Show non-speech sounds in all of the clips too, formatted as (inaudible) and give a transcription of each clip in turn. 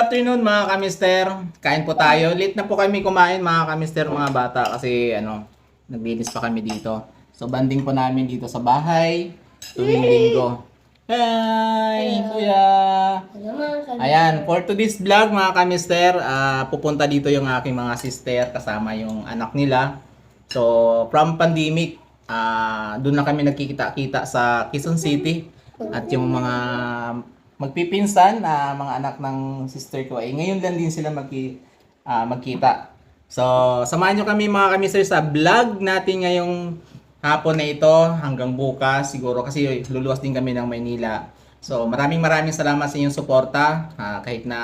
afternoon mga kamister. Kain po tayo. Late na po kami kumain mga kamister, mga bata kasi ano, naglinis pa kami dito. So banding po namin dito sa bahay tuwing linggo. Hi, kuya. Ayan, for today's vlog mga kamister, ah, pupunta dito yung aking mga sister kasama yung anak nila. So, from pandemic, ah doon na kami nagkikita-kita sa Quezon City. At yung mga magpipinsan na mga anak ng sister ko ay ngayon lang din sila magki, ah, magkita. So, samahan nyo kami mga kamister sa vlog natin ngayong hapon na ito hanggang bukas siguro kasi luluwas din kami ng Maynila. So, maraming maraming salamat sa inyong suporta. Ah, kahit na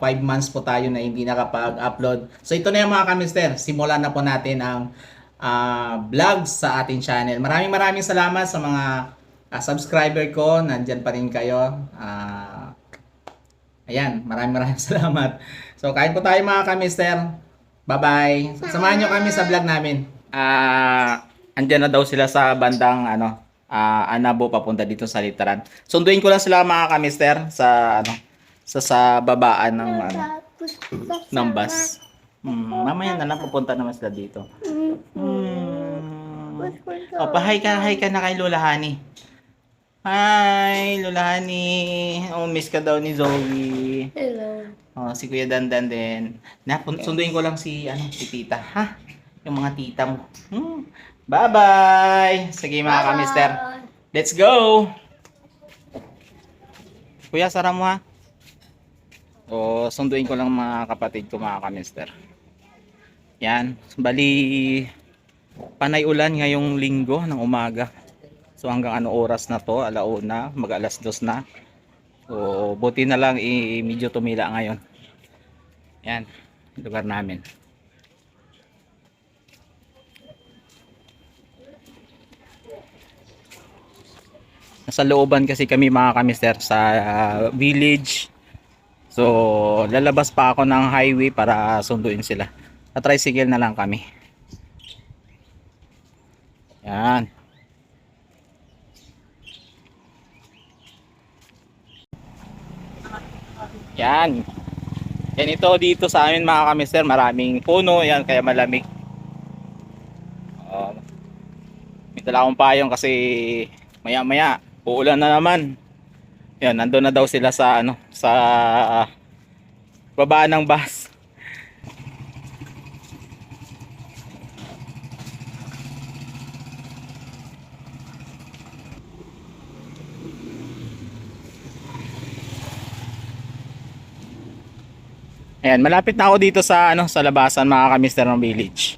5 months po tayo na hindi nakapag-upload. So, ito na yung mga kamister. Simulan na po natin ang ah, vlog sa ating channel. Maraming maraming salamat sa mga ah, subscriber ko. Nandyan pa rin kayo. Ah, ayan, maraming maraming (laughs) salamat. So, kain po tayo mga kamister. Bye-bye. Samahan nyo kami sa vlog namin. Ah, andyan na daw sila sa bandang ano, ah, Anabo papunta dito sa Litaran. Sunduin ko lang sila mga kamister sa ano, sa sa babaan ng ano, ng bus. Hmm, mamaya na lang pupunta naman sila dito. Hmm. Oh, pa-hi ka, hi ka na kay Lola Hani. Hi, Lola Hani. Oh, miss ka daw ni Zoe. Hello. Oh, si Kuya Dandan din. Napun sunduin ko lang si ano, si Tita, ha? Yung mga tita mo. Hmm. Bye-bye. Sige mga kamister. Let's go. Kuya, sara mo ha. O, sunduin ko lang mga kapatid ko mga kamister. Yan. Bali, panay ulan ngayong linggo ng umaga. So hanggang ano oras na to, alauna, mag alas dos na. So, buti na lang i medyo tumila ngayon. Yan, lugar namin. Nasa looban kasi kami mga kamister sa ah, village. So, lalabas pa ako ng highway para sunduin sila. Sa tricycle na lang kami. Yan. Yan. Yan ito dito sa amin mga kamister, maraming puno, yan kaya malamig. Uh, may dala akong payong kasi maya maya uulan na naman. Yan, nandun na daw sila sa ano, sa baba ng bus. Ayan, malapit na ako dito sa ano sa labasan mga kamister ng village.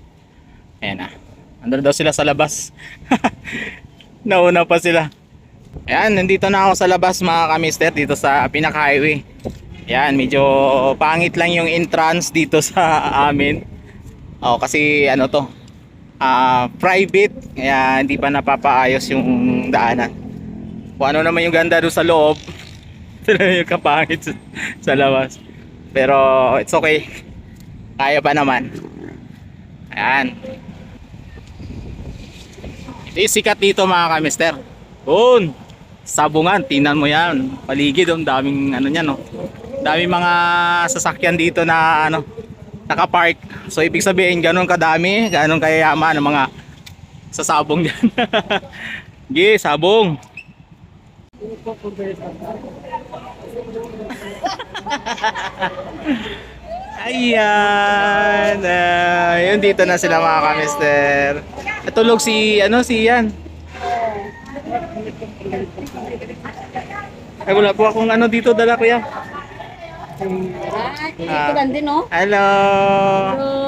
Ayan na. Andun daw sila sa labas. (laughs) Nauna pa sila. Ayan, nandito na ako sa labas mga kamister dito sa pinaka-highway. Ayan, medyo pangit lang yung entrance dito (laughs) sa amin. Oh, kasi ano to, ah private, kaya hindi pa napapaayos yung daanan. Kung ano naman yung ganda doon sa loob, (laughs) na yung kapangit sa, sa labas. Pero it's okay. Kaya pa naman. Ayan. Ito sikat dito mga kamister. Doon. Sabungan. Tingnan mo yan. Paligid. Ang daming ano niyan. No? Daming mga sasakyan dito na ano nakapark. So ibig sabihin ganun kadami, ganun kayayaman ang mga sasabong diyan. Gi, (laughs) sabong. Ayan. Uh, yun dito na sila mga kamister. Natulog si ano si Ian. Ay wala po akong ano dito dala kuya. Ah. ito lang din, oh. Hello.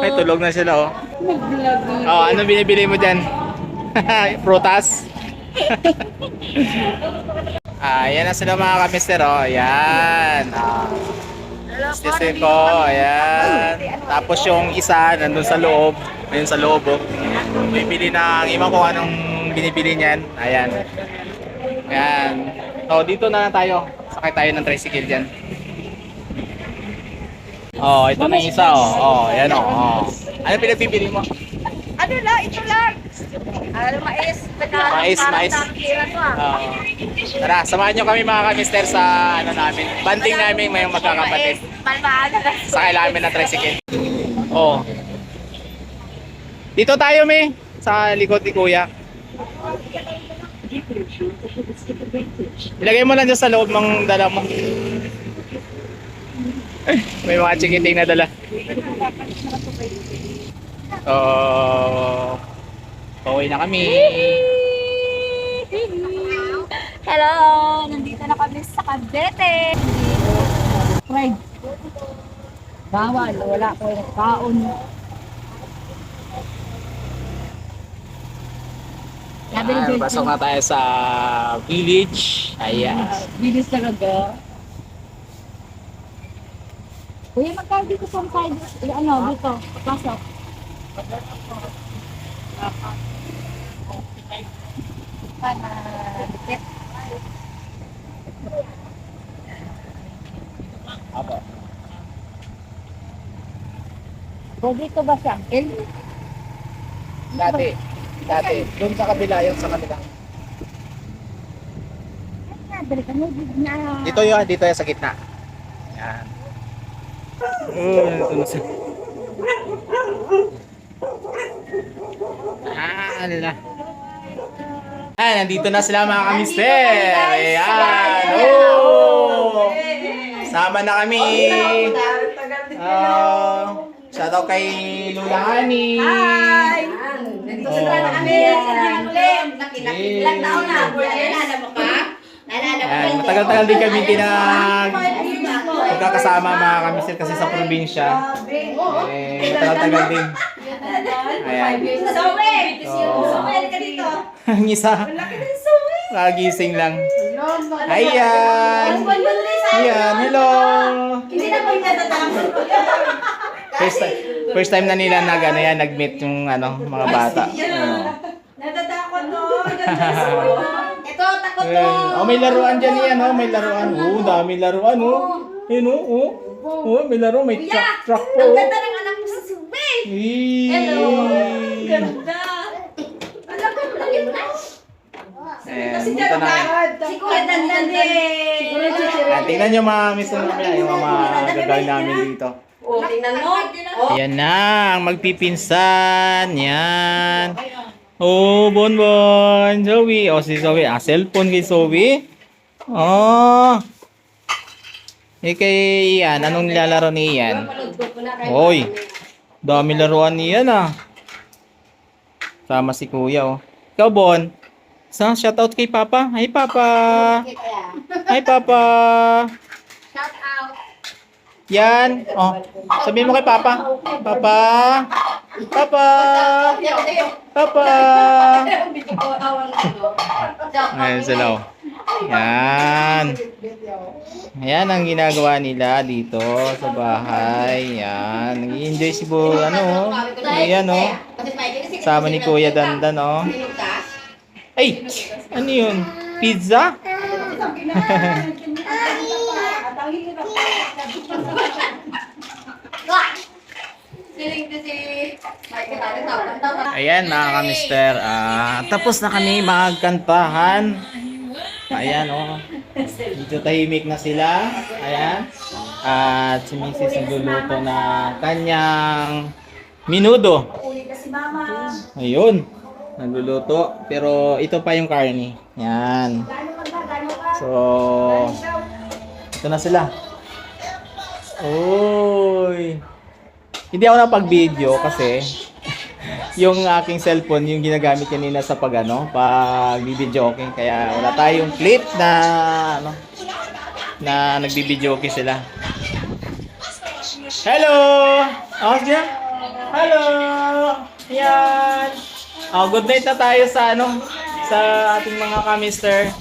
Ay tulog na sila oh. Nag-vlog. Oh, ano binibili mo diyan? (laughs) Prutas. (laughs) ah, yan na sila mga kamister oh. Yan. Ah. Sisi ko, ayan. Tapos yung isa nandun sa loob, ayun sa loob oh. Bibili ng iba kung anong binibili niyan. Ayan. Ayan. So dito na lang tayo. Sakay tayo ng tricycle diyan. Oh, ito na yung isa oh. Oh, ayan oh. oh. Ano pinagbibili mo? Ano lang, ito lang. Ano, mais. Mais, mais. Oo. tara, samahan nyo kami mga kamister sa ano namin. Banding namin may magkakapatid. Malmaaga na. Sa kailangan na tricycle. Oo. Dito tayo, me. Sa likod ni Kuya. Ilagay mo lang dyan sa loob ng dala mo. May mga chikiting na dala. Oo. Pauwi na kami. Hello! Nandito na kami sa Cavite. Fried. Bawal. Wala ko yung kaon. Ayan, pasok na tayo sa village. Ayan. Bilis talaga. Kuya, magkano dito sa side? Ano, dito. Pasok. Panadikit. Apo. O dito ba siya? El? Dati. Dati. Doon sa kabila, yung sa. Na. Dito yun, dito yun sa gitna. Yan. Oh, ito na siya. Ah, nila. Ah, nandito na sila mga kamister. Ayan. Oh! Sama na kami. Oh, shout out kay Lula Hani. Hi! Nandito Oh. sa na kami. Ilang taon na? Naalala mo ka? Naalala mo Ayan, matagal-tagal din kami tinag pagkakasama mga kamister kasi sa probinsya. Eh, matagal-tagal din. Ayan. Oh. Zoe, ka dito. Ang isa, kagising lang. Ayan! Ayan, hello! Hindi na ko yung natatakot. First time, first time na nila nag, ano yan, nag-meet yung ano, mga bata. Natatakot to. Ito, takot to. Eh, oh, may laruan dyan yan, oh, may laruan. Oh, dami laruan, oh. Ayun, oh, oh. Oh, may laro, may truck, truck po. Ang oh. ganda ng anak mo sa Zoe. Eee. Hello. Ganda. Alam ko, mo na. Ayan, dito na. Si Kuya Dandan din. Ayan, tingnan nyo mga namin, yung mga gagawin namin dito. Oh, tingnan mo. Oh. Ayan na, ang magpipinsan. Yan. Oh, Bonbon. Zoe. Oh, si Zoe. Ah, cellphone kay Zoe. Oh. Eh kay Ian, anong nilalaro ni Ian? Hoy. Dami laruan ni Ian ah. Sama si Kuya oh. Ikaw, Bon. Sa shoutout kay Papa. Hi, Papa. Hi, Papa. Yan. Oh. Sabihin mo kay Papa. Papa. Papa. Papa. Ayan sila. oh. Yan. Ayan ang ginagawa nila dito sa bahay. Yan. Nag-enjoy si Bo, ano, oh. Ayan, oh. Sama ni Kuya Dandan, oh. Ay! Ano yun? Pizza? (laughs) (laughs) Ayan mga kamister, ah, tapos na kami magkantahan. Ayan oh. Dito tahimik na sila. Ayan. At si Mrs. nagluluto na kanyang minudo. Ayun. Nagluluto. Pero ito pa yung karne. Yan. So, ito na sila. Uy. Hindi ako napag-video kasi (laughs) yung aking cellphone yung ginagamit kanina sa pag ano, pag okay kaya wala tayong clip na ano na nagbibideo okay sila. Hello! Niya? Hello! Yan! Oh, good night na tayo sa ano sa ating mga kamister.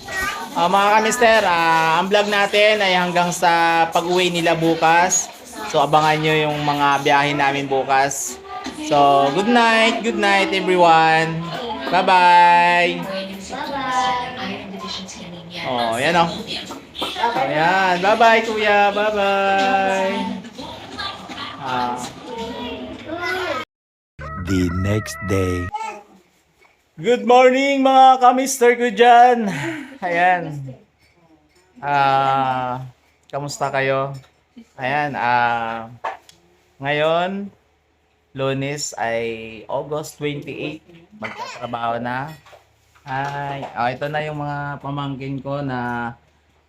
Ah, mga kamister, ah, ang vlog natin ay hanggang sa pag-uwi nila bukas. So abangan nyo yung mga biyahe namin bukas. So, good night, good night everyone. Bye-bye. Oh, yan oh. Ayan, bye-bye kuya, bye-bye. Ah. the next day. Good morning mga kamister ko dyan. Ayan. Ah, kamusta kayo? Ayan, ah, ngayon, lunes ay August 28. Magtatrabaho na. Ay, oh, ito na yung mga pamangkin ko na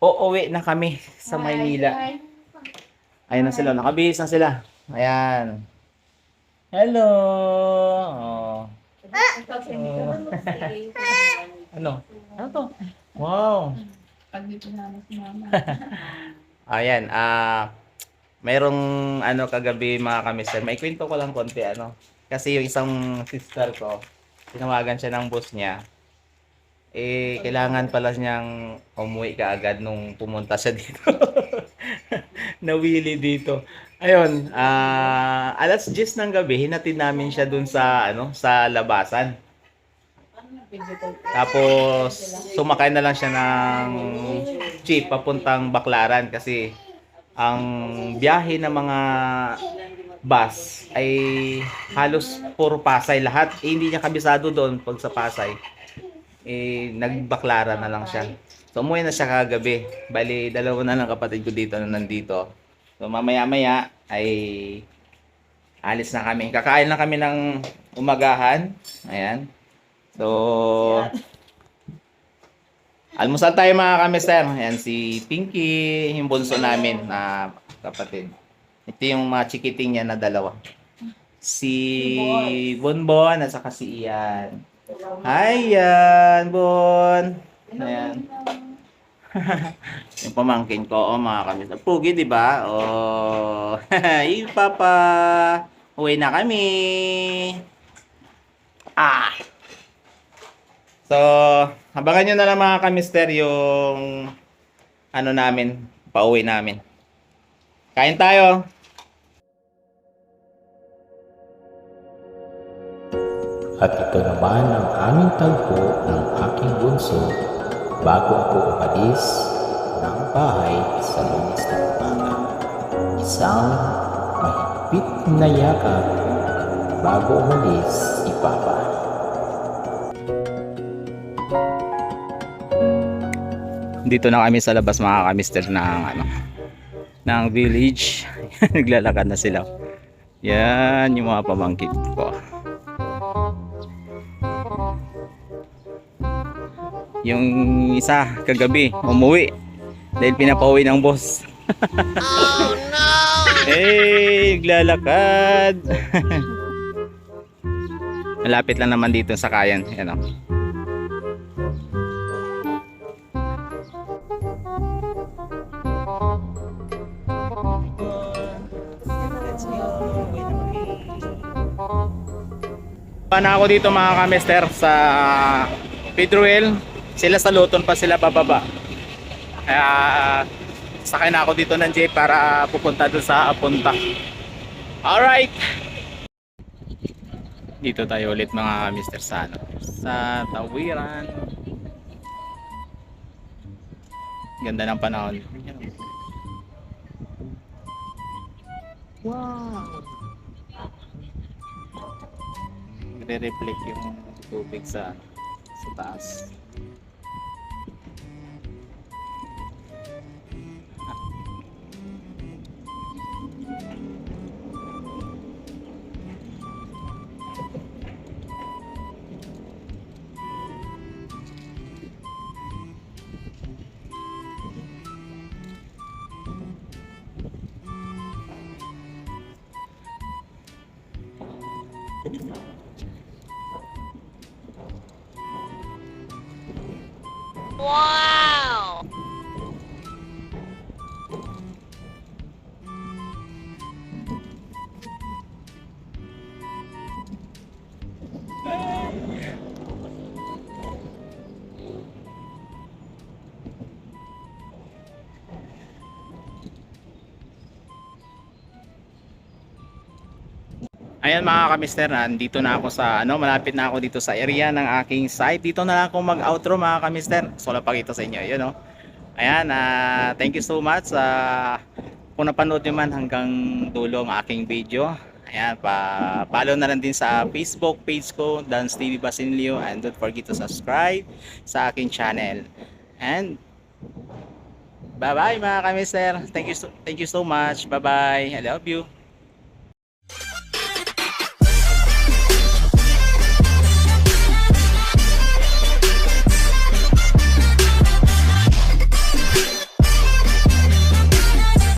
uuwi na kami sa Maynila. Ayan na sila, nakabihis na sila. Ayan. Hello! Oh. Ano? Ano to? Wow! (laughs) Ayan, ah mayroong ano kagabi mga kamister. May kwento ko lang konti ano. Kasi yung isang sister ko, tinawagan siya ng boss niya. Eh, kailangan pala niyang umuwi kaagad nung pumunta siya dito. (laughs) Nawili dito. Ayun, ah alas 10 ng gabi, hinatid namin siya dun sa ano, sa labasan. Tapos sumakay na lang siya ng jeep papuntang Baklaran kasi ang biyahe ng mga bus ay halos puro Pasay lahat. Eh, hindi niya kabisado doon pag sa Pasay. Eh, nagbaklaran na lang siya. So, umuwi na siya kagabi. Bali, dalawa na lang kapatid ko dito na nandito. So, mamaya-maya ay alis na kami. Kakain lang kami ng umagahan. Ayan. So, almusal tayo mga kamister. Ayan, si Pinky, yung bunso namin na kapatid. Ito yung mga chikiting niya na dalawa. Si Bonbon at saka si Ian. Hi, Ian! Bon! Ayan. (laughs) yung pamangkin ko, oh, mga kamister. Pugi, di ba? Oh, (laughs) hey, Papa! Uwi na kami! Ah! So, abangan nyo na lang mga kamister yung ano namin, pauwi namin. Kain tayo! At ito naman ang aming tagpo ng aking bunso bago ako umalis ng bahay sa lunes ng umaga. Isang mahigpit na yakap bago umalis si Papa. Dito na kami sa labas mga kamister ng ano ng village. (laughs) Naglalakad na sila. Yan yung mga pamangkin ko. Yung isa kagabi umuwi dahil pinapauwi ng boss. oh no! hey, naglalakad. Malapit lang naman dito sa kayan. Yan o. na ako dito mga kamester sa Pedroel. Sila sa Luton pa sila bababa. Kaya sakay na ako dito ng jeep para pupunta doon sa Apunta. Alright! Dito tayo ulit mga mister sa ano, sa Tawiran. Ganda ng panahon. Wow! Nagre-reflect yung tubig sa sa taas. Ayan mga kamister, nandito na ako sa ano, malapit na ako dito sa area ng aking site. Dito na lang ako mag-outro mga kamister. So napakita sa inyo, yun no. Ayan, ah, thank you so much sa kung napanood nyo man hanggang dulo ang aking video. Ayan, pa follow na lang din sa Facebook page ko, Dance TV Basilio, and don't forget to subscribe sa aking channel. And bye-bye mga kamister. Thank you so, thank you so much. Bye-bye. I love you.